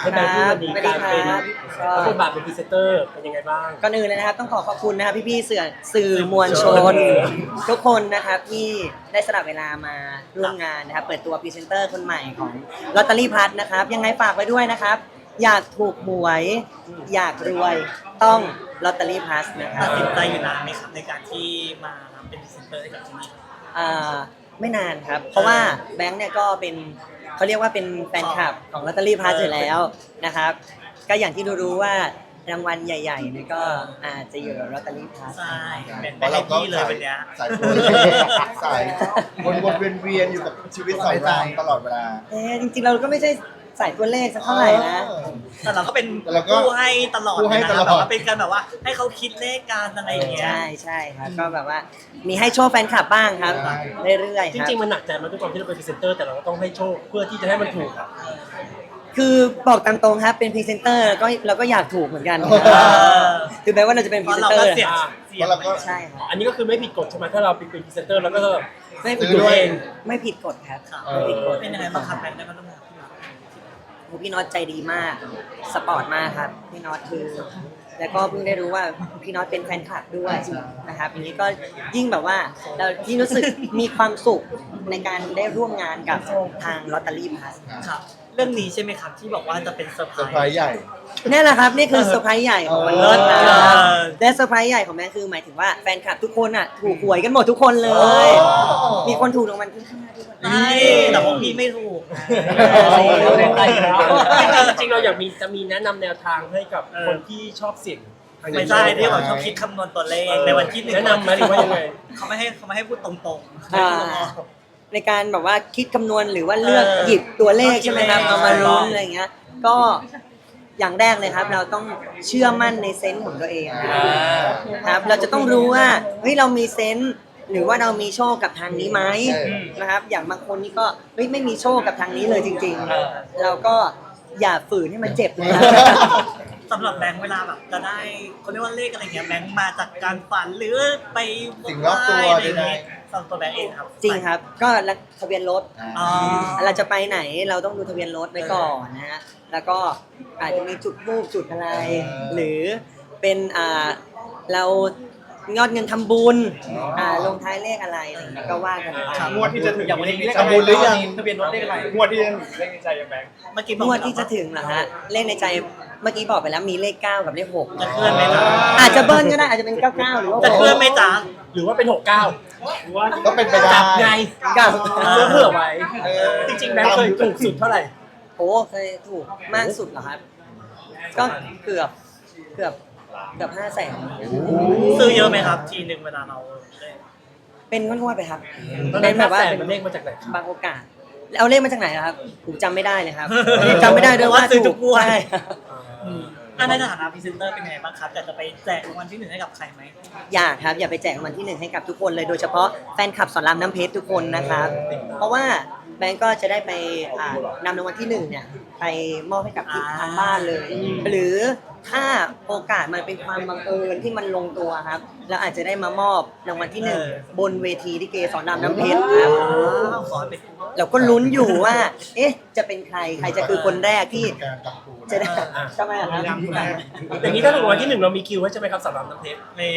ให้แบงค์พูดวันนี้สวัสกดีลายเป็นครับก็รับบทบาทเป็นพรีเซนเตอร์เป็นยังไงบ้าง ก่อนอื่นเลยนะครับต้องขอขอบคุณนะครับพี่ๆสื่อสื่อมวลชน ทุกคนนะครับที่ได้สละเวลามาร่วมงานนะครับเปิดตัวพรีเซนเตอร์คนใหม่ของลอตเตอรี่พัทนะครับ ยังไงฝากไว้ด้วยนะครับ อยากถูกหวย อยากรวยต้องลอตเตอรี่พัสนะครัตับดสินใจอยู่นานไหมครับในการที่มารับเป็นพรีเซนเตอร์ให้กับที่นี่ อ่าไม่นานครับ เพราะว่าแบงค์เนี่ยก็เป็น เขาเรียกว่าเป็นแฟนคลับของลอตเตอรี่พัสอยู่แล้วนะครับ ก็อย่างที่รู้ๆว่ารางวัลใหญ่ๆเนี่ยก็อาจจะอยู่กับลอตเตอรี่พัสใช่เป็นเพไปราะให้เราก็พี่เลยสายวันเนี้ย สายตัวเลขสายวนวนเวียนเวียนอยู่กับชีวิตสองรางตลอดเวลา เอ๊ะจริงๆเราก็ไม่ใช่ สายตัวเลขสักเท่าไหร่นะเออแต่เราก็เป็นแต่เราก็ผู้ให้ตลอดผู้ให้นะตลอด แบบว่าเป็นการแบบว่าให้เขาคิดเลขการอะไรอย่างเงี้ย ใช่ใช่ครับก็แบบว่ามีให้โชว์แฟนคลับบ้างครับเรื่อยๆจครับ ริงๆ มันหนักใจมันด้วยความที่เราเป็นพรีเซนเตอร์แต่เราก็ต้องให้โชคเพื่อที่จะให้มันถูกอะคือบอกตามตรงครับเป็นพรีเซนเตอร์ก็เราก็อยากถูกเหมือนกันเอ อ คือแม้ว่าเราจะเป็นพเพรีราะเซนเราเตอก็ร์เสี่ยงอ่าเสี่ยงเพราะเราก็ ใช่ครับอันนี้ก็คือไม่ผิดกฎใช่ไหมถ้าเราเป็นพรีเซนเตอร์แล้วก็ ไม่ผิผิดดกฎเองไม่ผิดกฎครับครับไม่ผิดกฎเป็นยังไงบ้างครับแบงค์ได้มาร่วมงานโอ้ พี่น็อตใจดีมาก สปอร์ตมากครับ พี่น็อตคือ แล้วก็เพิ่งได้รู้ว่าพี่น็อตเป็นแฟนคลับด้วยนะครับอย่างนี้ก็ยิ่งแบบว่าเราที่รู้สึกมีความสุขในการได้ร่วมงานกับทางลอตเตอรี่พลัสครับ เรื่องนี้ใช่ไหมครับที่บอกว่าจะเป็นเซอร์ไพเซอร์ไพรรส์ส์ใหญ่ นี่แหละครับนี่คือเซอร์ไพรส์ใหญ่ของวันเลิศนะเออและเซอร์ไพรส์ใหญ่ของแม่คือหมายถึงว่าแฟนคลับทุกคนอะถูกหวยกันหมดทุกคนเลยโอ้มีคนถูกรางวัลที่ห้าด้วย ใช่แต่พวกพี่ไม่ถูกเราเล่นไปแล้วจริงๆเราอยากมีจะมีแนะนำแนวทางให้กับเออคนที่ชอบเสี่ยง ไม่ใช่ที่แบบชอบคิดคำนวณตัวเลขในวันที่หนึ่งแนะนำไหมหรือว่ายังไง เขาไม่ให้เขาไม่ให้พูดตรงๆอ่า ในการแบบว่าคิดคำนวณหรือว่าเลือกเออหยิบตัวเลขใช่ไหมครับเออเอามาลุ้นอะไรอย่างเงี้ย ก็อย่างแรกเลยครับ เราต้องเชื่อมั่นในเซนส์ของตัวเองครับ เราจะต้องรู้ว่าเฮ้ยเรามีเซนส์ หรือว่าเรามีโชคกับทางนี้ไหมเออ นะครับ อย่างบางคนนี่ก็เฮ้ยไม่มีโชคกับทางนี้เลยจริงเออๆเราก็อย่าฝืนให้มันเจ็บนะครับสำหรับแบงค์เวลาแบบจะได้เขาเรียกว่าเลขอะไรเงี้ยแบงค์มาจากการฝันหรือไปสิ่งรอบตัวไหว้อะไรอย่างใดเงี้ยสำหรับตัวแบงค์เองครับจริงครับ ก็ทะเบียนรถ อ๋อ เราจะไปไหนเราต้องดูทะเบียนรถไว้ก่อนนะฮะ แล้วก็อาจจะมีจุดมูกจุดอะไร เออ หรือเป็นอ่าเรา ยอดเงินทำบุญอ่าลงท้ายเลขอะไรอะไรอย่างเงี้ยก็ว่ากันไป งวดที่จะถึงอย่างวันนี้เลขทำบุญหรือยัง ทะเบียนรถเลขอะไรงวดที่จะถึงเลขในใจยังแบงค์เมื่อกี้บอกงวดที่จะถึงเหรอฮะ เลขในใจเมื่อกี้บอกไปแล้วมีเลข 9 กับเลข จะเคลื่อนไหมจ๊ะ6 อาจจะเบิ้ลก็ได้อาจจะเป็น 99 หรือว่าจะเคลื่อนไหมจ๊ะหรือว่าเป็นหกเก้าหรือว่าก็เป็นไปได้ จับไงกับเพื่อเผื่อไว้เออ จริงๆแบงค์เคยถูกสุดเท่าไหร่ โอ้เคยถูกมากสุดเหรอครับ ก็เกือบเกือบ เกือบห้าแสนซื้อเยอะไหมครับ ทีหนึ่งเวลาเราเล่นเป็นงวดๆไปครับตอนเป็นั้นนแบแบบบว่าว่าเป็นมันเลขมาจากไหนครับ บางโอกาสเอาเลขมาจากไหนนะครับผมจำไม่ได้เลยครับ จำไม่ได้ด้วยว่าซื้อทุกงวด ใช่อะในฐานะพรีเซนเตอร์เป็นไงบ้างครับแต่จะไปแจกรางวัลที่หนึ่งให้กับใครไหมอยากครับ อย่าไปแจกรางวัลที่หนึ่งให้กับทุกคนเลยโดยเฉพาะแฟนคลับสอนรามน้ำเพชรทุกคนนะครับ เพราะว่าแบงก์ก็จะได้ไปอ่านำรางวัลที่หนึ่งเนี่ยไปมอบให้กับที่ทางบ้านเลย หรือ ถ้าโอกาสมันเป็นความบังเอิญที่มันลงตัวครับเราอาจจะได้มามอบรางวัลที่หนึ่งบนเวทีที่เกสอนรามน้ำเพชรครับอ้าวขอเป็น เราก็ลุ้นอยู่ว่า เอ๊ะ จะเป็นใครใครจะคือคนแรกที่การตักปูนจะได้ทำไมอะครับอย่างนี้ถ้าถูกรางวัลที่หนึ่งเรามีคิวไว้ใช่ไหมครับสำหรับน้ำเพชรนี่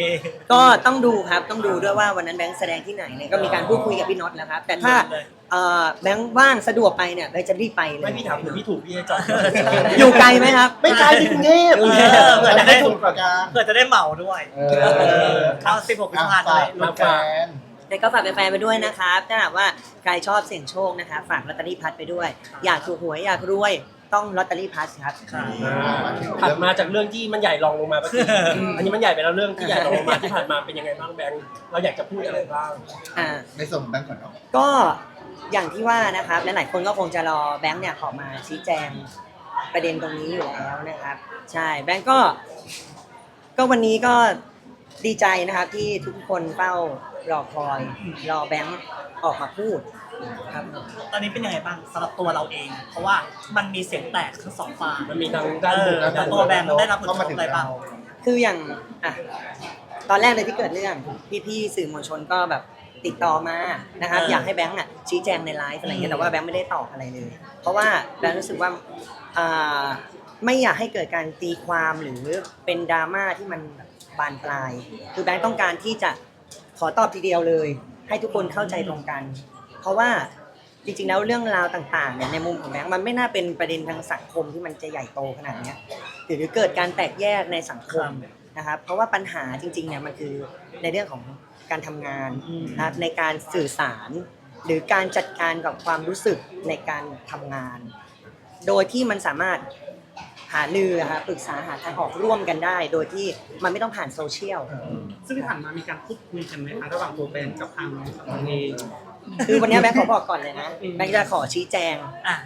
ก็ต้องดูครับต้องดูด้วยว่าวันนั้นแบงค์แสดงที่ไหนเนี่ยก็มีการพูดคุยกับพี่น็อตแล้วครับ แต่ถ้าเอ่อแบงค์ว่างสะดวกไปเนี่ยแบงค์จะรีบไปเลยไม่พี่ถามหรือพี่ถูกพี่ให้จอดอยู่ไกลไหมครับ ไม่ไกลที่กรุงเทพเออเผื่อจะได้ถูกประการเผื่อจะได้เหมาด้วยเอเอออเอาสิบหกพฤษภาคมฝาได้กมา แฟนแล้วก็ฝากแฟนๆไปด้วยนะครับถ้าหากว่าใครชอบเสี่ยงโชคนะคะฝากลอตเตอรี่พัดไปด้วย อยากถูกหวยอยากรวยต้องลอตเตอรี่พัดครับครับ ถัดมาจากเรื่องที่มันใหญ่รองลงมาเมื่อกี้อันนี้มันใหญ่ไปแล้วเรื่องที่ใหญ่รองลงมาที่ผ่านมาเป็นยังไงบ้างแบงค์เราอยากจะพูดอะไรบ้าง อ่า ในส่วนของแบงค์ก่อนเนาะ ก็อย่างที่ว่านะครับและหลายคนก็คงจะรอแบงค์เนี่ยออกมาชี้แจงประเด็นตรงนี้อยู่แล้วนะครับ ใช่แบงค์ก็ ก็วันนี้ก็ดีใจนะครับที่ทุกคนเฝ้า รอคอยรอแบงค์ออกมาพูดครับตอนนี้เป็นยังไงบ้างสำหรับตัวเราเอง เพราะว่ามันมีเสียงแตกทั้งสองฝ่ายมันมีทั้งด้านบวกและด้านลตัวบแบงค์ได้รับผลกระทบอะไรบ้าง คืออย่างอะตอนแรกเลยที่เกิดเรื่องพี่ๆสื่อมวลชนก็แบบติดต่อมานะครับเออออยากให้แบงค์อะชี้แจงในไลฟ์อะไรเงี้ยอืมแต่ว่าแบงค์ไม่ได้ตอบอะไรเลย เพราะว่าแบงค์รู้สึกว่าอ่าไม่อยากให้เกิดการตีความหรือเป็นดราม่าที่มันบานปลาย คือแบงค์ต้องการที่จะข อตอบทีเดียวเลย ให้ทุกคนเข้าใจตรงกัน เพราะว่าจริงๆแล้วเรื่องราวต่างๆเนี่ยในมุมของแบงค์มันไม่น่าเป็นประเด็นทางสังคมที่มันจะใหญ่โตขนาดเนี้ยหรือเกิดการแตกแยกในสังคมนะครับเพราะว่าปัญหาจริงๆเนี่ยมันคือในเรื่องของการทำงานนะครับในการสื่อสาร หรือการจัดการกับความรู้สึกในการทำงาน โดยที่มันสามารถ หาลืออะครับปรึกษาหาทางออกร่วมกันได้ โดยที่มันไม่ต้องผ่านโซเชียล ซึ่งที่ผ่านมามีการพูดคุยกันไหมคะระหว่างตัวแบรนด์กับทางทางเองคือวันนี้แบงค์ขอบอกก่อนเลยนะแบงค์จะขอชี้แจง อะ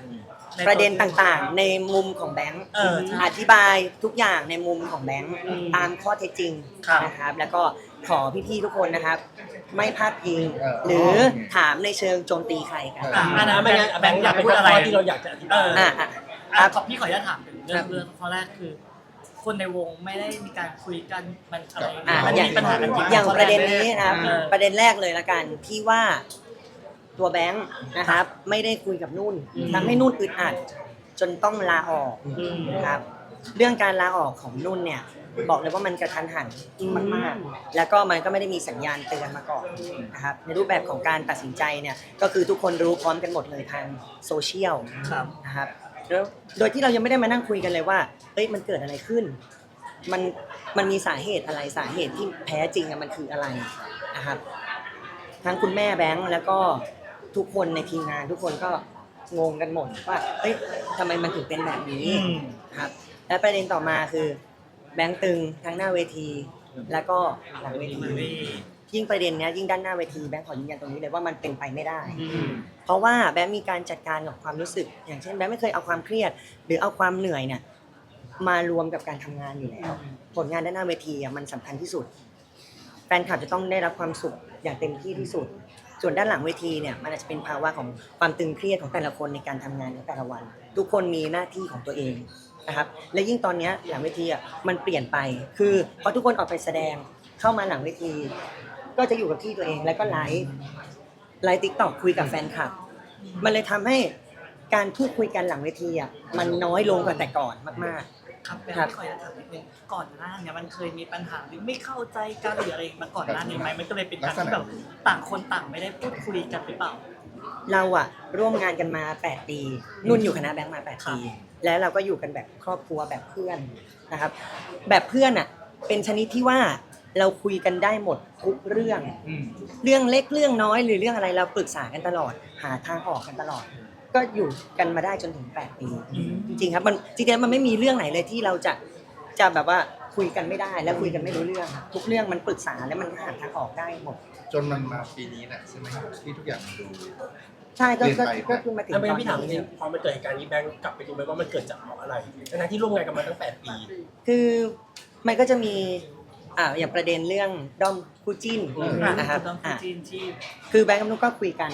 ในประเด็นต่างๆ ในมุมของแบงค์เออใช่อธิบายทุกอย่างในมุมของแบงค์ตามข้อเท็จจริงครับนะครับ แล้วก็ขอพี่ๆทุกคนนะครับ ไม่พลาดพิงเออ หรือถามในเชิงโจมตีใครกัน อะอันนั้นไม่แบงงั้นค์แบงค์อยากกอายพูพูดดอะอะไรไรที่เราอยากจะอธิบายเอออะอะอะครับขอพี่ขออนุญาตถามถึง เรื่อครังบเรื่องข้อแรกคือ คนในวงไม่ได้มีการคุยกันมันอะไรอะมันอย่างมีปัญหากันจริงอย่างข้แกประเด็นนี้นะครับเออ ประเด็นแรกเลยละกันที่ว่าตัวแบงค์นะครับ ไม่ได้คุยกับนุ่นทำให้นุ่นอึดอัด จนต้องลาออกนะครับ เรื่องการลาออกของนุ่นเนี่ย บอกเลยว่ามันกระทันหันมากๆ แล้วก็มันก็ไม่ได้มีสัญญาณเตือนมาก่อนนะครับในรูปแบบของการตัดสินใจเนี่ยก็คือทุกคนรู้พร้อมกันหมดเลยทางโซเชียล ครับ นะครับ แล้วโดยที่เรายังไม่ได้มานั่งคุยกันเลยว่าเอ้ยมันเกิดอะไรขึ้น มันมันมีสาเหตุอะไรสาเหตุที่แท้จริงอะมันคืออะไรนะครับทั้งคุณแม่แบงค์แล้วก็ทุกคนในทีมงานทุกคนก็งงกันหมดว่าเอ้ยทำไมมันถึงเป็นแบบนี้อืม ครับ และประเด็นต่อมาคือ แบงค์ตึงทั้งหน้าเวที แล้วก็หลังเวที ยิ่งประเด็นเนี้ยยิ่งด้านหน้าเวทีแบงค์ขอยืนยันตรงนี้เลยว่ามันเป็นไปไม่ได้ เพราะว่าแบงค์มีการจัดการกับความรู้สึก อย่างเช่นแบงค์ไม่เคยเอาความเครียด หรือเอาความเหนื่อยเนี่ยมารวมกับการทำงานอยู่แล้ว ผลงานด้านหน้าเวทีอะมันสำคัญที่สุด แฟนคลับจะต้องได้รับความสุขอย่างเต็มที่ที่สุด ส่วนด้านหลังเวทีเนี่ยมันอาจจะเป็นภาวะของความตึงเครียดของแต่ละคนในการทำงานของแต่ละวัน ทุกคนมีหน้าที่ของตัวเองนะครับและยิ่งตอนเนี้ยหลังเวทีอะมันเปลี่ยนไป คือพอทุกคนออกไปแสดงเข้ามาหลังเวที ก็จะอยู่กับที่ตัวเองแล้วก็ไลฟ์ไลฟ์ติ๊กต็อกคุยกับแฟนคลับ มันเลยทำให้การพูดคุยกันหลังเวทีอะมันน้อยลงกว่าแต่ก่อนมาก ครับแบงครับค์ขออนุญาตถามนิดนึงก่อนหน้าเนี่ยมันเคยมีปัญหาหรือไม่เข้าใจกันหรืออะไรมาก่อนหน้านี้ไหมมันก็เลยเป็นการที่แบบต่างคนต่างไม่ได้พูดคุยกันหรือเปล่า ๆ เราอะร่วมงานกันมา 8 ปี นุ่นอยู่คณะแบงค์มา 8 ปี แล้วเราก็อยู่กันแบบครอบครัวแบบเพื่อนนะครับ แบบเพื่อนอะเป็นชนิดที่ว่า เราคุยกันได้หมดทุกเรื่องเรื่องเล็กเรื่องน้อยหรือเรื่องอะไรเราปรึกษากันตลอด หาทางออกกันตลอด ก็อยู่กันมาได้จนถึง 8 ปีจริงๆครับมันจริงๆมันไม่มีเรื่องไหนเลยที่เราจะจะแบบว่าคุยกันไม่ได้แล้วคุยกันไม่รู้เรื่องครับทุกเรื่องมันปรึกษาแล้วมันหาทางออกได้หมด จนมันมาปีนี้แหละใช่ไหมที่ทุกอย่างมันดู ใช่ก็ก็เปลี่ยนไป ก็คือมาถึงแล้วตไม่อนพี่ถามจรินี้งๆพอมันเกิดเหตุการณ์นี้แบงค์กลับไปดูไหมว่ามันเกิดจากเพราะอะไรทั้งๆที่ร่วมงานกันมาตั้ง8ปี คือมันก็จะมี อ่าอย่างประเด็นเรื่องด้อมคู่จิ้นอืมนะครับต้องอะจีนที่คือแบงค์กับนุกก็คุยกัน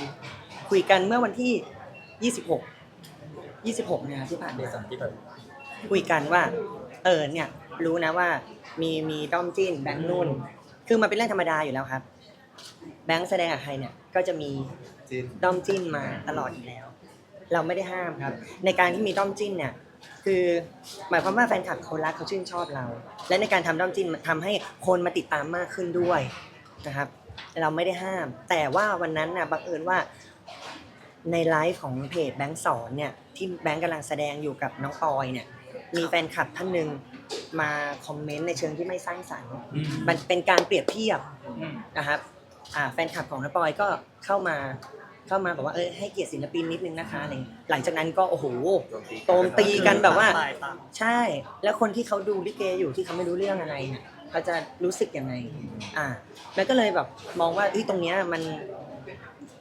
คุยกันเมื่อวันที่ 26 26เนี่ยครับที่ผ่านเมมาษายนที่ผ่านมาคุยกันว่า เออเนี่ย รู้นะว่า มีมีด้อมจิ้นแบงค์นุ่น คือมันเป็นเรื่องธรรมดาอยู่แล้วครับ แบงค์แสดงกับใครเนี่ย ก็จะมีจีนด้อมจิ้นมาตลอดอยู่แล้ว เราไม่ได้ห้ามครับ ในการที่มีด้อมจิ้นเนี่ย คือหมายความว่าแฟนคลับเขารักเขาชื่นชอบเรา และในการทำด้อมจิ้นทำให้คนมาติดตามมากขึ้นด้วยนะครับ เราไม่ได้ห้าม แต่ว่าวันนั้นน่ะบังเอิญว่าในไลฟ์ของเพจแบงค์สอนเนี่ยที่แบงค์กำลังแสดงอยู่กับน้องปอยเนี่ยมีแฟนคลับท่านหนึ่งมาคอมเมนต์ในเชิงที่ไม่สร้างสรรค์มันเป็นการเปรียบเทียบนะครับอ่าแฟนคลับของน้าปอยก็เข้ามา เข้ามาบอกว่าเออให้เกียรติศิลปินนิดนึงนะคะอะไรอย่างเงี้ยหลังจากนั้นก็โอ้โหโตมตีกันแบบว่าตายตามใช่ แล้วคนที่เขาดูลิเกอยู่ที่เขาไม่รู้เรื่องอะไรเนี่ยเขาจะรู้สึกยังไง อ่าแล้วก็เลยแบบมองว่าเอ้ยตรงเนี้ยมัน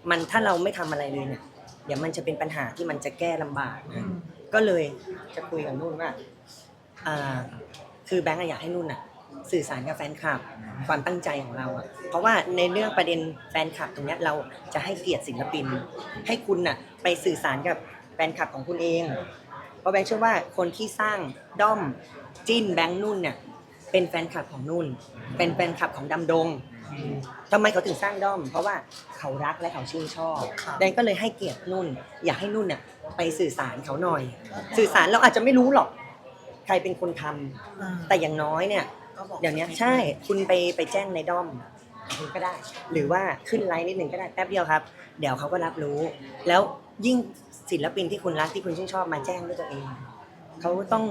มันถ้าเราไม่ทำอะไรเลยเนี่ย เดี๋ยวมันจะเป็นปัญหาที่มันจะแก้ลำบากนะก็เลยจะคุยกับนุ่นว่าอ่าคือแบงก์อะอยากให้นุ่นอะ สื่อสารกับแฟนคลับความตั้งใจของเราอะเพราะว่าในเรื่องประเด็นแฟนคลับตรงเนี้ยเราจะให้เกียรติศิลปิน ให้คุณน่ะไปสื่อสารกับแฟนคลับของคุณเอง เพราะแบงค์เชื่อว่าคนที่สร้างด้อมจิ้นแบงค์นุ่นเนี่ยเป็นแฟนคลับของนุ่น เป็นแฟนคลับของดำดงทำไมเขาถึงสร้างด้อม เพราะว่าเขารักและเขาชื่นชอบแดงก็เลยให้เกียรตินุ่น อยากให้นุ่นเนี่ยไปสื่อสารเขาหน่อย สื่อสารเราอาจจะไม่รู้หรอก ใครเป็นคนทำอ่าแต่อย่างน้อยเนี่ยก็บอก เดี๋ยวนี้ใช่คุณไปไปแจ้งในด้อมคุณก็ได้ หรือว่าขึ้นไลน์นิดหนึ่งก็ได้แป๊บเดียวครับ เดี๋ยวเขาก็รับรู้ แล้วยิ่งศิลปินที่คุณรักที่คุณชื่นชอบมาแจ้งด้วยตัวเองเขาต้อง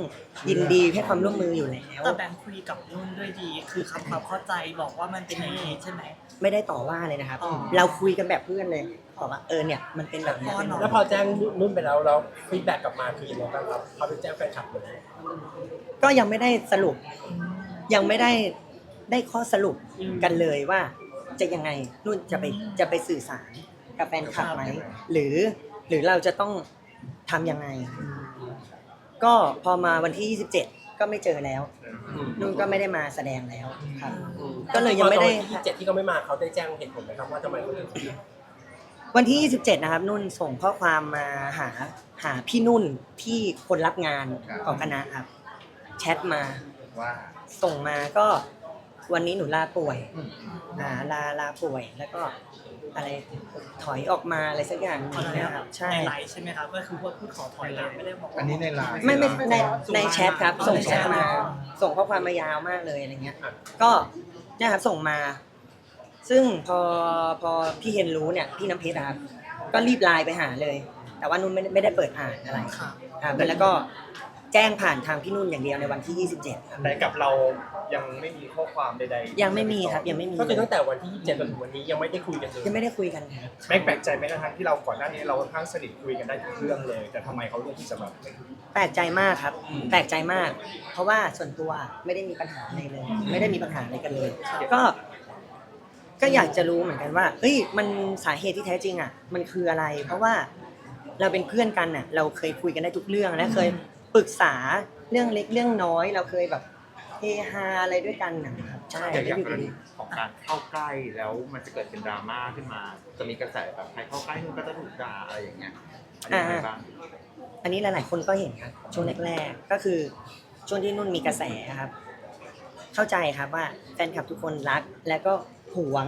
ยินดีให้ความร่วมมืออยู่แล้วแต่แบงค์คุยกับนุ่นด้วยดี คือคำความเข้าใจบอกว่ามันเป็นอย่างนี้ใช่ไหมไม่ได้ต่อว่าเลยนะครับอ๋อเราคุยกันแบบเพื่อนเลยบอกว่าเออเนี่ยมันเป็นแบบเนี้ยพ่อน้องแล้วพอแจ้งนุ่นไปแล้วแล้วฟีดแบ็กกลับมาคือยังไงบ้างครับพอไปแจ้งแฟนคลับเลยก็ยังไม่ได้สรุป ยังไม่ได้ได้ข้อสรุปกันเลยว่า จะยังไงนุ่นจะไปจะไปสื่อสารกับแฟนคลับไหมหรือหรือเราจะต้องทำยังไง ก็พอมาวันที่ 27 ก็ไม่เจอแล้ว นุ่นก็ไม่ได้มาแสดงแล้วครับ ก็เลยยังไม่ได้ ที่เจ็ดที่เขาไม่มาเขาได้แจ้งเหตุผลไหมครับว่าทำไมเขาถึงวันที่ 27 นะครับ นุ่นส่งข้อความมาหาหาพี่นุ่นที่คนรับงานของคณะครับแชทมาว่า ส่งมาก็วันนี้หนูลาป่วยอ่าลาลาป่วยแล้วก็อะไรถอยออกมาอะไรสักอย่างหนึงนะครับใช่ ในไลน์ใช่ไหมครับก็คือว่าพูดขอถอยหลังไม่ได้บอกว่า อันนี้ในไลน์ไม่ไม่ในในแชทครับ ส่งแชทมาอ๋อส่งข้อความมายาวมากเลยอะไรเงี้ย ก็เนี่ยครับส่งมา ซึ่งพอพอพี่เฮนรู้เนี่ยพี่น้ำเพชรอะครับก็รีบไลน์ไปหาเลย แต่ว่านุ่นไม่ได้ไม่ได้เปิดอ่านอะไรค่ะครับแล้วก็ แจ้งผ่านทางพี่นุ่นอย่างเดียวในวันที่ 27 ครับ แต่กับเรายังไม่มีข้อความใดๆยังไม่มีครับยังไม่มี ก็คือตั้งแต่วันที่ 27จนถึงวันนี้ยังไม่ได้คุยกันเลยยังไม่ได้คุยกันครับแม่งแปลกใจไหมทั้งที่เราก่อนหน้านี้เราค่อนข้างสนิทคุยกันได้ทุกเรื่องเลย แต่ทำไมเขาเลือกที่จะแบบไม่คุยแปลกใจมากครับ แปลกใจมาก เพราะว่าส่วนตัวไม่ได้มีปัญหาอะไรเลย ไม่ได้มีปัญหาอะไรกันเลย ก็ ก็อยากจะรู้เหมือนกันว่าเฮ้ย มันสาเหตุที่แท้จริงอะ มันคืออะไร เพราะว่าเราเป็นเพื่อนกันอะ เราเคยคุยกันได้ทุกเรื่องและเคย ปรึกษาเรื่องเล็กเรื่องน้อยเราเคยแบบเฮฮาอะไรด้วยกันนะครับใช่อย่างแล้วอย่างอยู่กรดีณีของการเข้าใกล้แล้วมันจะเกิดเป็นดราม่าขึ้นมา จะมีกระแสแบบใครเข้าใกล้นู่นก็จะถูกด่าอะไรอย่างเงี้ยอันนี้ยังไงบ้างอันนี้หลาย ๆ คนก็เห็นครับช่วงแรก ๆ ก็คือช่วงที่นุ่นมีกระแสครับ เข้าใจครับว่าแฟนคลับทุกคนรัก แล้วก็หวง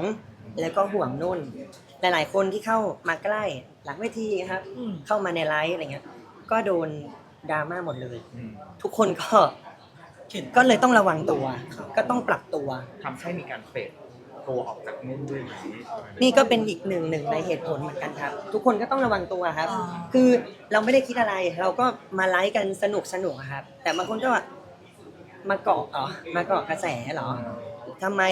แล้วก็ห่วงนุ่น หลาย ๆ คนที่เข้ามาใกล้หลังเวทีครับอืมเข้ามาในไลฟ์อะไรเงี้ย ก็โดน ดราม่าหมดเลย อืมทุกคนก็เห็นก็เลยต้องระวังตัว ก็ต้องปรับตัว ทำให้มีการเฟดตัวออกจากนุ่นด้วยไหมนี่ก็เป็นอีกหนึ่งหนึ่งในเหตุผลเหมือนกันครับ ทุกคนก็ต้องระวังตัวครับ อ่า คือเราไม่ได้คิดอะไร เราก็มาไลฟ์กันสนุกสนุกอะครับ แต่บางคนก็ว่ามาเกาะเหรอมาเกาะกระแสเหรอทำไม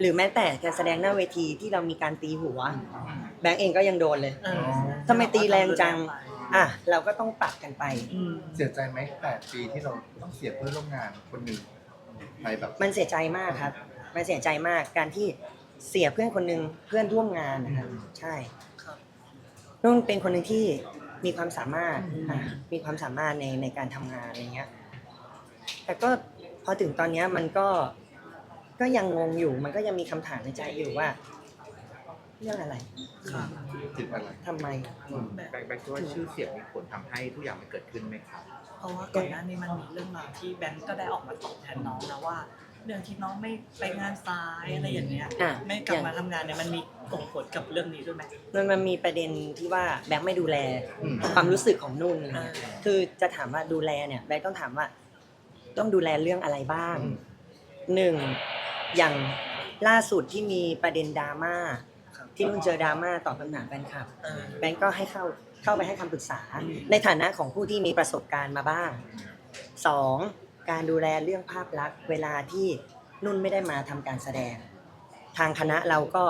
หรือแม้แต่การแสดงหน้าเวทีที่เรามีการตีหัว แบงก์เองก็ยังโดนเลยเออทำไมตีแรงจัง อะเราก็ต้องปรับกันไปอืมเสียใจไหมแปดปีที่เราต้องเสียเพื่อนร่วมงานคนหนึ่งไปแบบ มันเสียใจมากครับ มันเสียใจมากการที่เสียเพื่อนคนหนึ่งเพื่อนร่วมงานนะครับใช่ครับนุ่นเป็นคนหนึ่งที่มีความสามารถอะมีความสามารถในในการทำงานอะไรเงี้ย แต่ก็พอถึงตอนเนี้ยมันก็ก็ยังงงอยู่ มันก็ยังมีคำถามในใจอยู่ว่า เรื่องอะไรค่ะจิตอะไรทำไมแบบแบงค์แบงค์คิดว่าชื่อเสียงมีผลทำให้ทุกอย่างมันเกิดขึ้นไหมครับ เพราะว่าก่อนหน้านี้มันมีเรื่องราวที่แบงก์ก็ได้ออกมาตอบแทนน้องนะว่า เรื่องที่น้องไม่ไปงานซ้ายอะไรอย่างเงี้ยอะ ไม่กลับมาทำงานเนี่ยมันมีส่งผลกับเรื่องนี้ด้วยไหมมันมันมีประเด็นที่ว่าแบงค์ไม่ดูแลอืม ความรู้สึกของนุ่นอะไรเงี้ยอ่าคือจะถามว่าดูแลเนี่ยแบงค์ต้องถามว่า ต้องดูแลเรื่องอะไรบ้างหนึ่งอย่างล่าสุดที่มีประเด็นดราม่า ที่นุ่นเจอดราม่าตอบคำถามแฟนคลับเออแบงก์ก็ให้เข้าเข้าไปให้คำปรึกษา ในฐานะของผู้ที่มีประสบการณ์มาบ้างสองการดูแลเรื่องภาพลักษณ์เวลาที่นุ่นไม่ได้มาทำการแสดง ทางคณะเราก็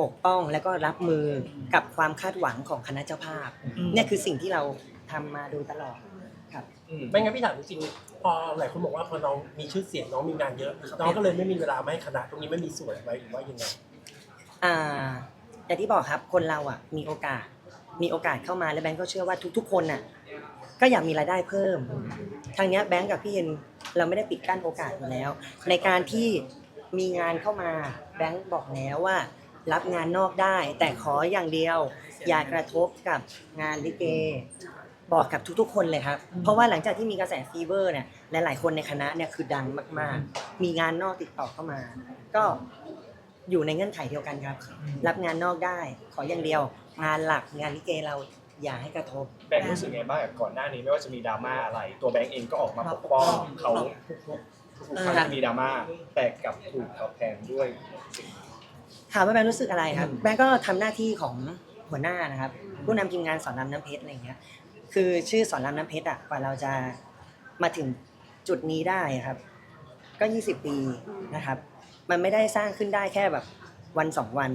ปกป้องและก็รับมือกับความคาดหวังของคณะเจ้าภาพอืมเนี่ยคือสิ่งที่เราทำมาโดยตลอดครับไม่งั้นพี่ถามจริงๆพอหลายคนบอกว่าพอน้องมีชื่อเสียงน้องมีงานเยอะน้องก็เลยไม่มีเวลามาให้คณะตรงนี้ไม่มีส่วนไหมหรือว่ายังไงอ่า อย่างที่บอกครับคนเราอะมีโอกาสมีโอกาสเข้ามาแล้วแบงก์ก็เชื่อว่าทุก ๆ คนน่ะก็อยากมีรายได้เพิ่ม ทางเนี้ยแบงก์กับพี่เฮนเราไม่ได้ปิดกั้นโอกาสอยู่แล้ว ในการที่มีงานเข้ามาแบงก์บอกแล้วว่า รับงานนอกได้ แต่ขออย่างเดียว อย่ากระทบกับงานลิเกบอกกับทุกๆ คนเลยครับ เพราะว่าหลังจากที่มีกระแสฟีเวอร์เนี่ยหลายๆคนในคณะเนี่ยคือดังมากๆ มีงานนอกติดต่อเข้ามา ก็ อยู่ในเงื่อนไขเดียวกันครับ รับงานนอกได้ขออย่างเดียว งานหลักงานลิเกเราอย่าให้กระทบ แบงค์รู้สึกไงบ้างกับก่อนหน้านี้ไม่ว่าจะมีดราม่าอะไร ตัวแบงค์เองก็ออกมาปกป้องเขาทุกๆครั้งที่มีดราม่าแต่กลับถูกเขาแทนด้วยสิ่ง ถามว่าแบงค์รู้สึกอะไรครับ แบงค์ก็ทำหน้าที่ของหัวหน้านะครับ ผู้นำทีมงานสอนรามน้ำเพชรอะไรอย่างเงี้ย คือชื่อสอนรามน้ำเพชรอะกว่าเราจะมาถึงจุดนี้ได้ครับ ก็ 20 ปีนะครับ มันไม่ได้สร้างขึ้นได้แค่แบบวันสองวัน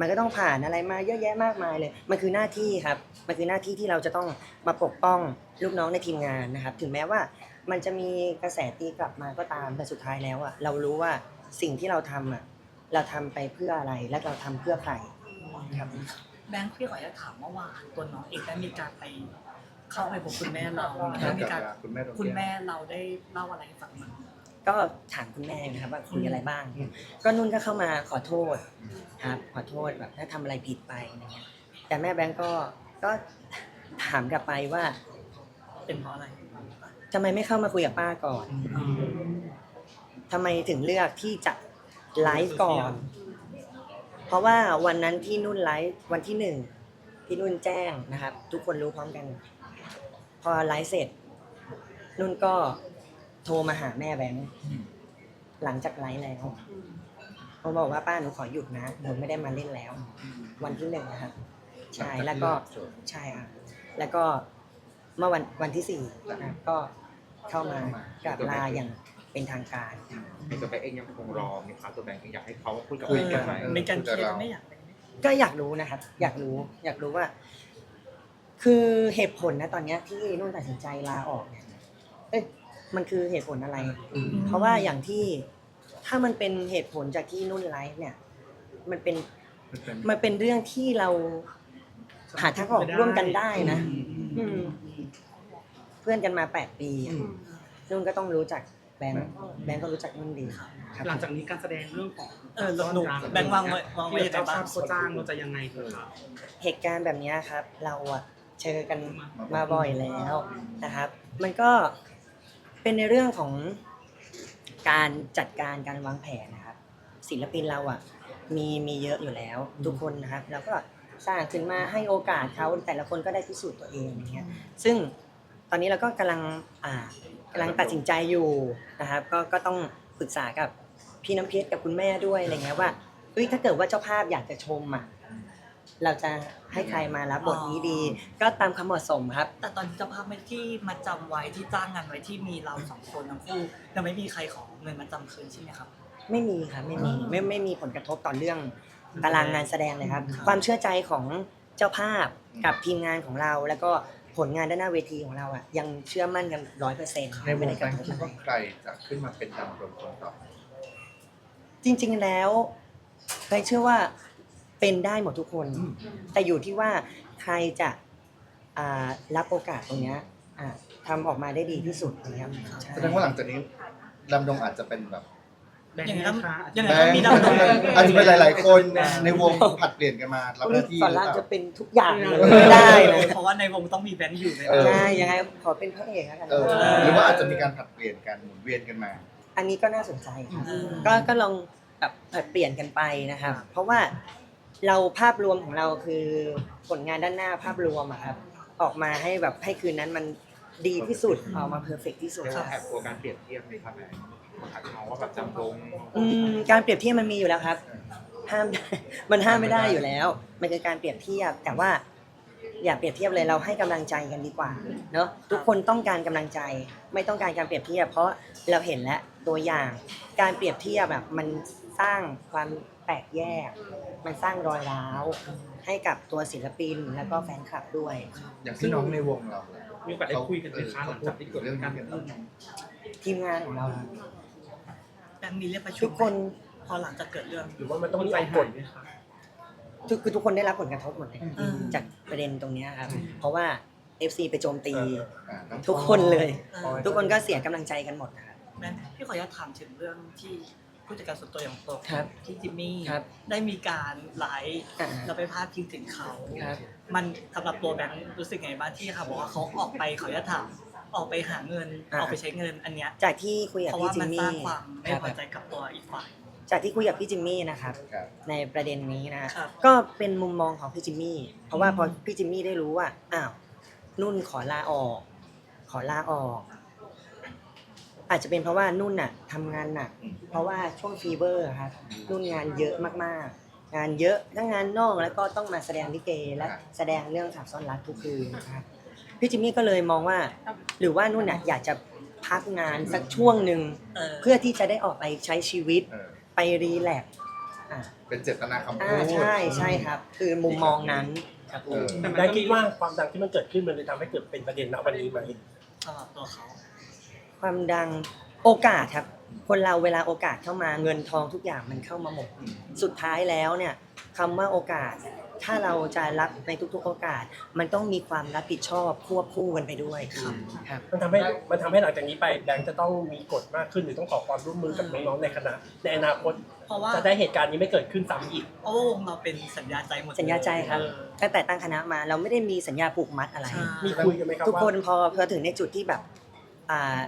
มันก็ต้องผ่านอะไรมาเยอะแยะมากมายเลย มันคือหน้าที่ครับ มันคือหน้าที่ที่เราจะต้องมาปกป้องลูกน้องในทีมงานนะครับ ถึงแม้ว่ามันจะมีกระแสตีกลับมาก็ตาม แต่สุดท้ายแล้วอะเรารู้ว่าสิ่งที่เราทำอะเราทำไปเพื่ออะไร และเราทำเพื่อใครครับ แบงค์พี่ขออนุญาตถามเมื่อวานตัวน้องเองได้มีการไปเข้าไปพบคุณแม่เราคได้รับมีการคุณแม่ตรงคุณเนี้ยแม่เราได้เล่าอะไรให้ฟังมั้าง ก็ถามคุณแม่นะครับว่าคุยอะไรบ้าง ก็นุ่นก็เข้ามาขอโทษครับขอโทษแบบถ้าทำอะไรผิดไปอะไรเงี้ย แต่แม่แบงก์ก็ก็ถามกลับไปว่าเป็นเพราะอะไรทำไมไม่เข้ามาคุยกับป้าก่อนทำไมถึงเลือกที่จะไลฟ์ก่อน เพราะว่าวันนั้นที่นุ่นไลฟ์วันที่หนึ่งที่นุ่นแจ้งนะครับ ทุกคนรู้พร้อมกัน พอไลฟ์เสร็จ นุ่นก็ โทรมาหาแม่แบงค์หลังจากไลฟ์แล้วเขาบอกว่าป้าหนูขอหยุดนะหนูไม่ได้มาเล่นแล้ว วันที่หนึ่งนะครับใช่แล้วก็ใช่ครับแล้วก็เมื่อวันวันที่สี่นะครับก็เข้ามากราบลาอย่างเป็นทางการในตัวแบงค์เองยังคงรอไหมครับตัวแบงค์เองอยากให้เขาคุยกับคุยเรากันไหมเออเป็นการเคลียร์ไม่อยากเป็นก็อยากรู้นะครับ อยากรู้ อยากรู้ว่า คือเหตุผลนะตอนเนี้ยที่นุ่นตัดสินใจลาออกเนี่ยเอ้ย มันคือเหตุผลอะไรเพราะว่าอย่างที่ถ้ามันเป็นเหตุผลจากที่นุ่นไลฟ์เนี่ย มันเป็นมันเป็นเรื่องที่เราหาทางออกร่วมกันได้นะ อืมเพื่อนกันมาแปดปีอะนุ่นก็ต้องรู้จักแบงค์แบงค์ก็รู้จักนุ่นดีครับ หลังจากนี้การแสดงเรื่องของเออหนูแบงค์วางไว้วางไว้ที่ยังไงเจ้าบ้าภางพเขาจ้างเราจะยังไงดีครับ เหตุการณ์แบบเนี้ยครับ เราอะเจอกันมาบ่อยแล้วนะครับ มันก็ เป็นในเรื่องของการจัดการการวางแผนนะครับ ศิลปินเราอะมีมีเยอะอยู่แล้ว ทุกคนนะครับเราก็สร้างขึ้นมาให้โอกาสเขาแต่ละคนก็ได้พิสูจน์ตัวเองอย่างเงี้ยซึ่งตอนนี้เราก็กำลังอ่ากำลังตัดสินใจอยู่นะครับ ก็ก็ต้องปรึกษากับพี่น้ำเพชรกับคุณแม่ด้วยอะไรเงี้ยว่าเฮ้ยถ้าเกิดว่าเจ้าภาพอยากจะชมอะ เราจะให้ใครมารับบทนี้ดี ก็ตามคำเหมาะสมครับ แต่ตอนเจ้าภาพไม่ที่มาจำไว้ที่จ้างงานไว้ที่มีเราสองคนทั้งคู่ยังไม่มีใครขอเงินมาจำคืนใช่ไหมครับ ไม่มีครับไม่มีไม่ไม่มีผลกระทบต่อเรื่องตารางงานแสดงเลยครับ ความเชื่อใจของเจ้าภาพกับทีมงานของเรา แล้วก็ผลงานด้านหน้าเวทีของเราอะยังเชื่อมั่นกันร้อยเปอร์เซ็นต์ในวไม่งได้กการระทบคิดอะไร ว่าใครจะขึ้นมาเป็นดำรงคนต่อจริงๆแล้วใครเชื่อว่า เป็นได้หมดทุกคน แต่อยู่ที่ว่าใครจะอ่ารับโอกาสตรงเนี้ยอ่าทำออกมาได้ดีที่สุดนะครับใช่ แสดงว่าหลังจากนี้ดำรงอาจจะเป็นแบบแบงอย่างค์นั้นนะคะยังไงแบก็งค์มีดำรงอาจจะเป็นหลาย ๆ คนในวงผัดเปลี่ยนกันมารับหน้าที่สอนหรือรามเปล่าจะเป็นทุกอย่างเลยไม่ได้นะเพราะว่าในวงต้องมีแบงค์อยู่ในเออ ใช่ยังไงขอเป็นพระเอกแล้วกันเออหรือว่าอาจจะมีการผัดเปลี่ยนกันหมุนเวียนกันมา อันนี้ก็น่าสนใจครับเออก็ก็ลองแบบผลัดเปลี่ยนกันไปนะครับเพราะว่า เราภาพรวมของเราคือผลงานด้านหน้าภาพรวมอะครับออกมาให้แบบให้คืนนั้นมันดีที่สุดออกมาเพอร์เฟกที่สุดเรียกว่าแอบกลัวการเปรียบเทียบไหมครับแบงค์อาจจะมองว่าแบบจำลงอืมการเปรียบเทียบมันมีอยู่แล้วครับ ห้าม มันห้ามไม่ได้อยู่แล้ว มันคือการเปรียบเทียบแต่ว่า อย่าเปรียบเทียบเลยเราให้กำลังใจกันดีกว่าเนาะทุกคนต้องการกำลังใจ ไม่ต้องการการเปรียบเทียบ เพราะเราเห็นแล้วตัวอย่าง การเปรียบเทียบแบบมันสร้างความแตกแยก มันสร้างรอยร้าว ให้กับตัวศิลปินแล้วก็แฟนคลับด้วย อย่างที่น้องในวงเรามีโอกาสได้คุยกันไหมคะหลังจากที่เกิดเรื่องการเปลี่ยนแปลงทีมงานของเรา แบงค์มีเรียกประชุทุมกคนพอหลังจากเกิดเรื่อง หรือว่ามันต้องมีใจใจหกดดไหมคะ ทุกคือทุกคนได้รับผลกระทบหมดเลยอืม จากประเด็นตรงเนี้ยครับ เพราะว่า FC ไปโจมตีอ่าน้องทุกคนเลย เออ ทุกคนก็เสียกำลังใจกันหมดนะครับแบงค์พี่ขออนุญาตถามถึงเรื่องที่ผู้จัดการส่วนตัวอย่างตัวครับพี่จิมมี่ครับได้มีการไลฟ์อ่าเราไปพาดพิงถึงเขา ครับ มันสำหรับตัวแบงค์รู้สึกไงบ้างที่เขาบอกว่าเขาออกไปเขาจะถามออกไปหาเงินอ่า ออกไปใช้เงินอันเนี้ยจากที่คุยกับเพราะพี่ว่าจิมัมนสร้ามี่งความไม่ครับพอใจกับตัวอีกฝ่าย จากที่คุยกับพี่จิมมี่นะครับครับ ในประเด็นนี้นะครับ ก็เป็นมุมมองของพี่จิมมี่ เพราะว่าพอพี่จิมมี่ได้รู้ว่าอ้าวนุ่นขอลาออก ขอลาออก อาจจะเป็นเพราะว่านุ่นน่ะทำงานหนักเพราะว่าช่วงฟีเวอร์อะครับนุ่นงานเยอะมากๆ งานเยอะทั้งงานนอกแล้วก็ต้องมาแสดงลิเกและแสดงเรื่องสับซ้อนรักทุกคืนนะครับพี่จิมมี่ก็เลยมองว่า หรือว่านุ่นน่ะอยากจะพักงานสักช่วงหนึ่งเออเพื่อที่จะได้ออกไปใช้ชีวิต เออ ไปรีแลกซ์อ่าเป็นเจตนาคำอ่าพูด ใช่ใช่ครับ คือมุมมองนั้นครับเออแบงค์คิดว่าความดังที่มันเกิดขึ้นมันเลยทำให้เกิดเป็นประเด็นณวันนี้ไหมสำหรับตัวเขา ความดังโอกาสครับ คนเราเวลาโอกาสเข้ามาเงินทองทุกอย่างมันเข้ามาหมด สุดท้ายแล้วเนี่ยคำว่าโอกาส ถ้าเราจะรับในทุกๆโอกาส มันต้องมีความรับผิดชอบควบคู่กันไปด้วยครับครับ มันทำให้มันทำให้หลังจากนี้ไปแบงค์จะต้องมีกฎมากขึ้นหรือต้องขอความร่วมมือกับน้องๆในคณะในอนาคตเพราะว่าจะได้เหตุการณ์นี้ไม่เกิดขึ้นซ้ำอีกเพราะว่าวงเราเป็นสัญญาใจหมดสัญญาใจครับเออ ตั้งแต่ตั้งคณะมาเราไม่ได้มีสัญญาผูกมัดอะไร ใช่ มีคุยกันไหมครับทุกว่าคนพอพอถึงในจุดที่แบบอ่า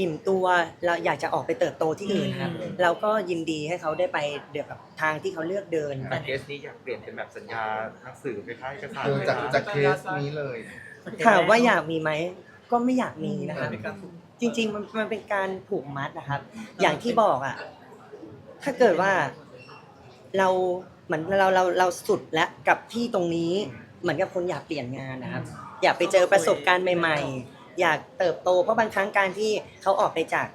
อิ่มตัวเราอยากจะออกไปเติบโตที่อื่นครับ เราก็ยินดีให้เขาได้ไปเดือกับทางที่เขาเลือกเดิน แต่เคสนี้อยากเปลี่ยนเป็นแบบสัญญาหนังสือไปค่ายเอกสารเออจากจากเคสนี้เลยถามว่าอยากมีไหมก็ไม่อยากมีนะครับเป็นการฝึกจริง ๆ มันมันเป็นการผูกมัดนะครับ อย่างที่บอกอะถ้าเกิดว่าเราเหมือนเราเราเราสุดแล้วกับที่ตรงนี้ เหมือนกับคนอยากเปลี่ยนงานนะครับ อยากไปเจอประสบการณ์ใหม่ ๆ อยากเติบโตเพราะบางครั้งการที่เขาออกไปจาก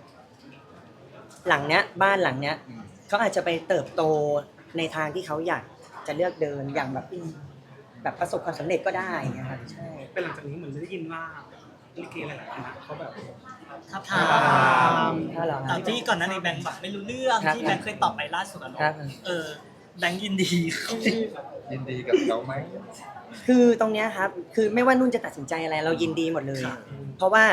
หลังเนี้ย บ้านหลังเนี้ยเขาอาจจะไปเติบโตในทางที่เขาอยากจะเลือกเดินอย่างแบบแบบประสบความสำเร็จก็ได้นะครับใช่เป็นหลังจากนี้เหมือนจะได้ยินว่าลิเกหลายๆคณะเขาแบบทับทามถ้าเรา ตามที่ก่อนหน้านี้แบงค์แบบไม่รู้เรื่องครับที่แบงค์เคยตอบไปล่าสุดอะเนาะครับ เออ แบงค์ยินดีครับยินดีกับเขาไหม คือตรงเนี้ยครับคือไม่ว่านุ่นจะตัดสินใจอะไร เรายินดีหมดเลย ครับ เพราะว่า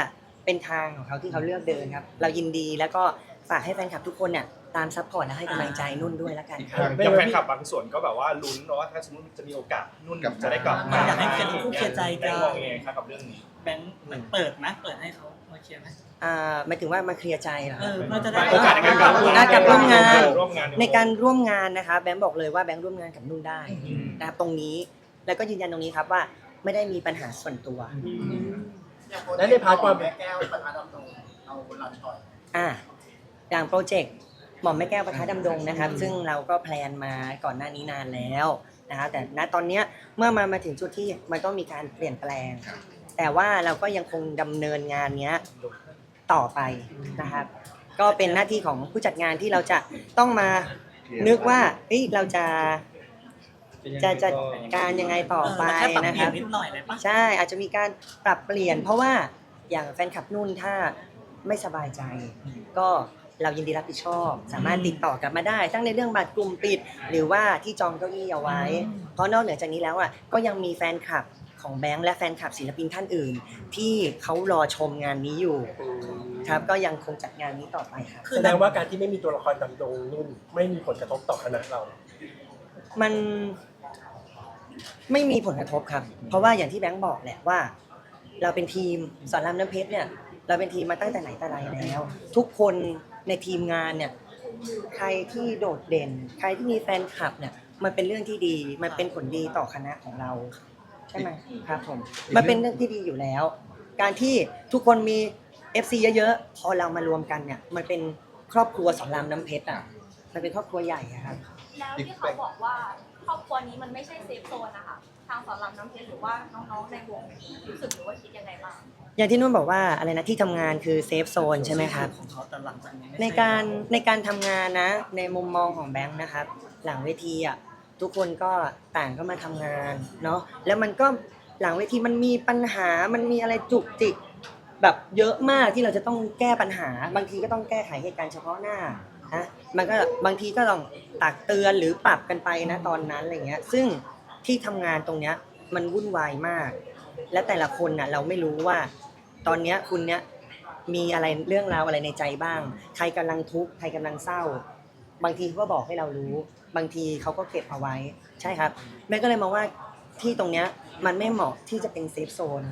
เป็นทางของเขาที่เขาเลือกเดินครับ เรายินดีแล้วก็ฝากให้แฟนคลับทุกคนเนี่ยตามซัพพอร์ตและให้กำลังใจนุ่นด้วยแล้วกันครับอย่างแฟนคลับบางส่วนก็แบบว่าลุ้นเนาะว่าถ้าสมมติจะมีโอกาสนุ่นจะได้กลับมาอยากให้เป็นคู่เคลียร์ใจกัน แบงค์มองยังไงครับกับเรื่องนี้ แบงค์เหมือนเปิดไหมเปิดให้เขามา เคลียร์ไหมอ่าหมายถึงว่ามาเคลียร์ใจเหรอ เออเพื่อจะได้โอกาสในการกลับอะกลับร่วมงานร่วมงาน ในการร่วมงานนะคะแบงค์บอกเลยว่าแบงค์ร่วมงานกับนุ่นได้นะครับตรงนี้แล้วก็ยืนยันตรงนี้ครับว่าไม่ได้มีปัญหาส่วนตัวและในพาร์ทความอ่าอย่างโปรเจกต์หม่อมแม่แก้วประทัดดำดงนะครับ ซึ่งเราก็แพลนมาก่อนหน้านี้นานแล้วนะครับแต่ณตอนเนี้ยเมื่อมามาถึงจุดที่มันต้องมีการเปลี่ยนแปลง แต่ว่าเราก็ยังคงดำเนินงานเนี้ยต่อไปนะครับ ก็เป็นหน้าที่ของผู้จัดงานที่เราจะต้องมานึกว่าเฮ้ยเราจะจะจะการยังไงต่อไปเออแค่ปรับนะเปคลี่ยรันบนิดหน่อยเลยปะใช่อาจจะมีการปรับเปลี่ยน เพราะว่าอย่างแฟนคลับนุ่นถ้าไม่สบายใจ ก็เรายินดีรับผิดชอบ สามารถติดต่อกลับมาได้ ทั้งในเรื่องบัตรกลุ่มปิด หรือว่าที่จองเก้าอี้เอาไว้ เพราะนอกเหนือจากนี้แล้วอะก็ยังมีแฟนคลับ ของแบงค์และแฟนคลับศิลปินท่านอื่น ที่เขารอชมงานนี้อยู่ครับก็ยังคงจัดงานนี้ต่อไปครับแสดงว่าการที่ไม่มีตัวละครดำดงนุ่น ไม่มีผลกระทบต่อคณะเรา มันไม่มีผลกระทบครับ เพราะว่าอย่างที่แบงค์บอกแหละว่า เราเป็นทีมสอนรามน้ำเพชรเนี่ย เราเป็นทีมมาตั้งแต่ไหนแต่ไรแล้ว ทุกคนในทีมงานเนี่ย ใครที่โดดเด่น ใครที่มีแฟนคลับเนี่ยมันเป็นเรื่องที่ดี มันเป็นผลดีต่อคณะของเรา ใช่ไหมครับผมมันเป็นเรื่องที่ดีอยู่แล้ว การที่ทุกคนมี FC เยอะๆพอเรามารวมกันเนี่ย มันเป็นครอบครัวสอนรามน้ำเพชรอะมันเป็นครอบครัวใหญ่อะครับ แล้วที่เขาบอกว่าครอบครัวนี้มันไม่ใช่เซฟโซนนะคะทางสอนรามน้ำเพชรหรือว่าน้องๆในวงรู้สึกหรือว่าคิดยังไงบ้างอย่างที่นุ่นบอกว่าอะไรนะที่ทำงานคือเซฟโซนใช่ไหมครับของเขาแต่หลังจากนี้ไม่ในช่การในการทำงานนะ ในมุมมองของแบงค์นะครับ หลังเวทีอะ ทุกคนก็ต่างก็มาทำงานเนาะแล้วมันก็หลังเวทีมันมีปัญหามันมีอะไรจุกจิกแบบเยอะมากที่เราจะต้องแก้ปัญหา บางทีก็ต้องแก้ไขเหตุการณ์เฉพาะหน้านะมันก็บางทีก็ต้องตักเตือนหรือปรับกันไปนะตอนนั้นอะไรเงี้ยซึ่งที่ทำงานตรงเนี้ยมันวุ่นวายมาก และแต่ละคนน่ะเราไม่รู้ว่า ตอนเนี้ยคุณเนี้ยมีอะไรเรื่องราวอะไรในใจบ้าง ใครกำลังทุกข์ใครกำลังเศร้า บางทีเขาก็บอกให้เรารู้ บางทีเขาก็เก็บเอาไว้ ใช่ครับ แม่ก็เลยมองว่าที่ตรงเนี้ยมันไม่เหมาะที่จะเป็นเซฟโซน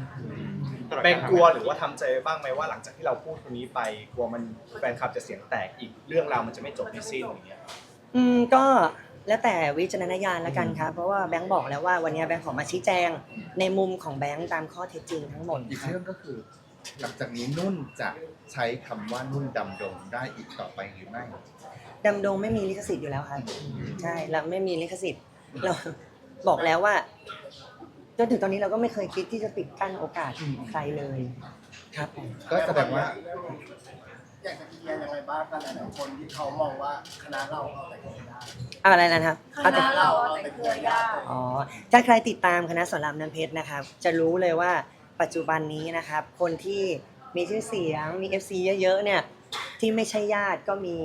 แบงกลัวหรือว่าทำใจไว้บ้างไหมว่าหลังจากที่เราพูดตรงนี้ไปกลัวมันแฟนคลับจะเสียงแตกอีกเรื่องราวมันจะไม่จบไม่สิ้นอย่างเงี้ยอืมก็แล้วแต่วิจารณญาณแล้วกันครับ เพราะว่าแบงค์บอกแล้วว่าวันนี้แบงค์ขอมาชี้แจง ในมุมของแบงค์ตามข้อเท็จจริงทั้งหมดอีกครับ เรื่องก็คือ หลังจากนี้นุ่นจะใช้คำว่านุ่นดำดงได้อีกต่อไปหรือไม่ ดำดงไม่มีลิขสิทธิ์อยู่แล้วครับใช่เราไม่มีลิขสิทธิ์ เราบอกแล้วว่าจนถึงตอนนี้เราก็ไม่เคยคิดที่จะปิดกั้นโอกาสใครเลยครับผม ก็แสดงว่า อยากจะเคลียร์ยังไงบ้างกันหลายๆคนที่เขามองว่าคณะเราเอาแต่เคลียร์ได้อะไรนะครับคเอาแต่ ณะเราเอาแต่เครือญาติอ๋อถ้าใครติดตามคณะสอนรามน้ำเพชรนะครับ จะรู้เลยว่าปัจจุบันนี้นะครับ คนที่มีชื่อเสียงมี FC เยอะๆเนี่ย ที่ไม่ใช่ญาติก็มี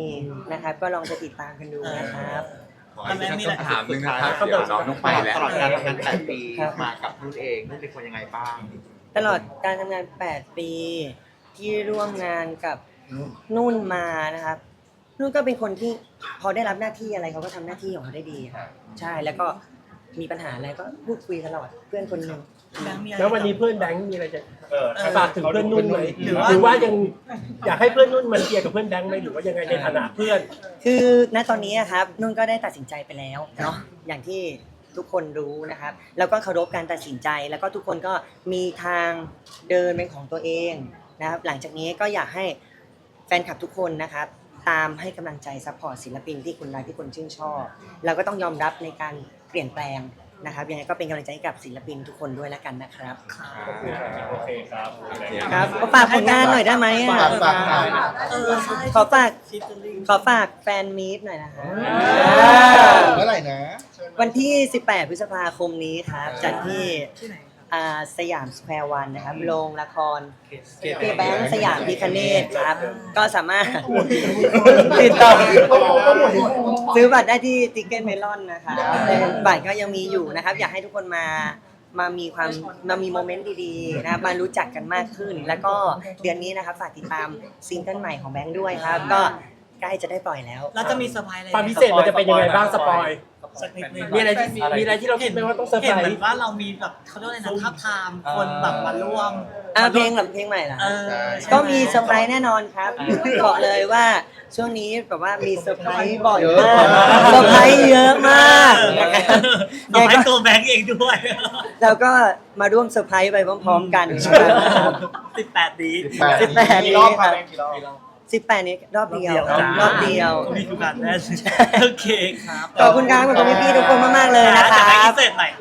นะครับ ก็ลองไปติดตามกันดูนะครับ ขออีกสักคำถามหนึ่งนะครับเดี๋ยวน้องต้องไปแล้ว ตลอดการทำงานแปดปีครับ มากับนุ่นเองนุ่นเป็นคนยังไงบ้าง ตลอดการทำงาน 8 ปี ที่ร่วมงานกับนุ่นมานะครับ นุ่นก็เป็นคนที่พอได้รับหน้าที่อะไรเขาก็ทำหน้าที่ของเขาได้ดีครับใช่แล้วก็มีปัญหาอะไรก็พูดคุยตลอดเพื่อนคนหนึ่ง แบงค์มีอะไรแล้ววันนี้เพื่อนแบงค์มีอะไรจะเออฝากถึงเพื่อนนุ่นไหมหรือว่าหรือว่ายังอยากให้เพื่อนนุ่นมันเคลียร์กับเพื่อนแบงค์ไหมหรือว่ายังไงในฐานะเพื่อน คือณตอนนี้อะครับนุ่นก็ได้ตัดสินใจไปแล้วเนาะอย่างที่ทุกคนรู้นะครับ แล้วก็เคารพการตัดสินใจ แล้วก็ทุกคนก็มีทางเดินเป็นของตัวเองนะครับ หลังจากนี้ก็อยากให้แฟนคลับทุกคนนะครับ ตามให้กำลังใจซัพพอร์ตศิลปินที่คุณรักที่คุณชื่นชอบ เราก็ต้องยอมรับในการเปลี่ยนแปลง นะครับยังไงก็เป็นกำลังใจให้กับศิลปินทุกคนด้วยแล้วกันนะครับ โอเคครับ ครับก็ฝากผลงานหน่อยได้ไหมอะฝากฝากหน่อยเออใช่ขอฝากฟิชเชอร์ลิงขอฝากแฟนมีตหน่อยนะคะเมื่อไหร่นะ วันที่ 18 พฤษภาคมนี้ครับจัดที่ที่ไหนครับ อ่าสยามสแควร์วันนะครับโรงละครเกแบงค์สยามพิคเนตครับ ก็สามารถ ติดต่อซื้อบัตรได้ที่ติเก t เมลอนนะคะบัตรก็ยังมีอยู่นะครับ อยากให้ทุกคนมามามีความมามีโมเมนต์ดีๆนะครับมารู้จักกันมากขึ้น แล้วก็เดือนนี้นะครับฝากติดตามซิงเกิลใหม่ของแบงค์ด้วยครับ ก็ใกล้จะได้ปล่อยแล้ว เราจะมีเซอร์ไพรส์อะไรความพิเศษมันจะเป็นยังไงบ้างสปอย สักนิดนึงมีอะไรที่มีอะไรที่เราคิดไหมว่าต้องเซอร์ไพเห็นรเหมือนส์ว่าเรามีแบบเขาเรียกว่าอะไรนะทับทามคนแบบมาร่วมอ่าเพลงเหรอเพลงใหม่เหรอเออใช่ไหก็มีเซอร์ไพรส์แน่นอนครับบอกเลยว่าช่วงนี้แบบว่ามีเซอร์ไพรส์บ่อยมากเซอร์ไพรส์เยอะมากนะครับเซอร์ไพรส์ตัวแบงค์เองด้วยเราก็มาร่วมเซอร์ไพรส์ไปพร้อมๆกันสิบแปดนี้ สิบแปดกี่นี้รอบคครัรับบแบงค์กี่รอบ สิบแปดนี้รอบเดียวจ้ารอบเดียวมีทุกการแน่นโอเคครับขอบคุณครับขอบคุณพี่ๆทุกคนมากๆเลยนะคจากรัแบงค์อิบนเสิร์ตหน่อย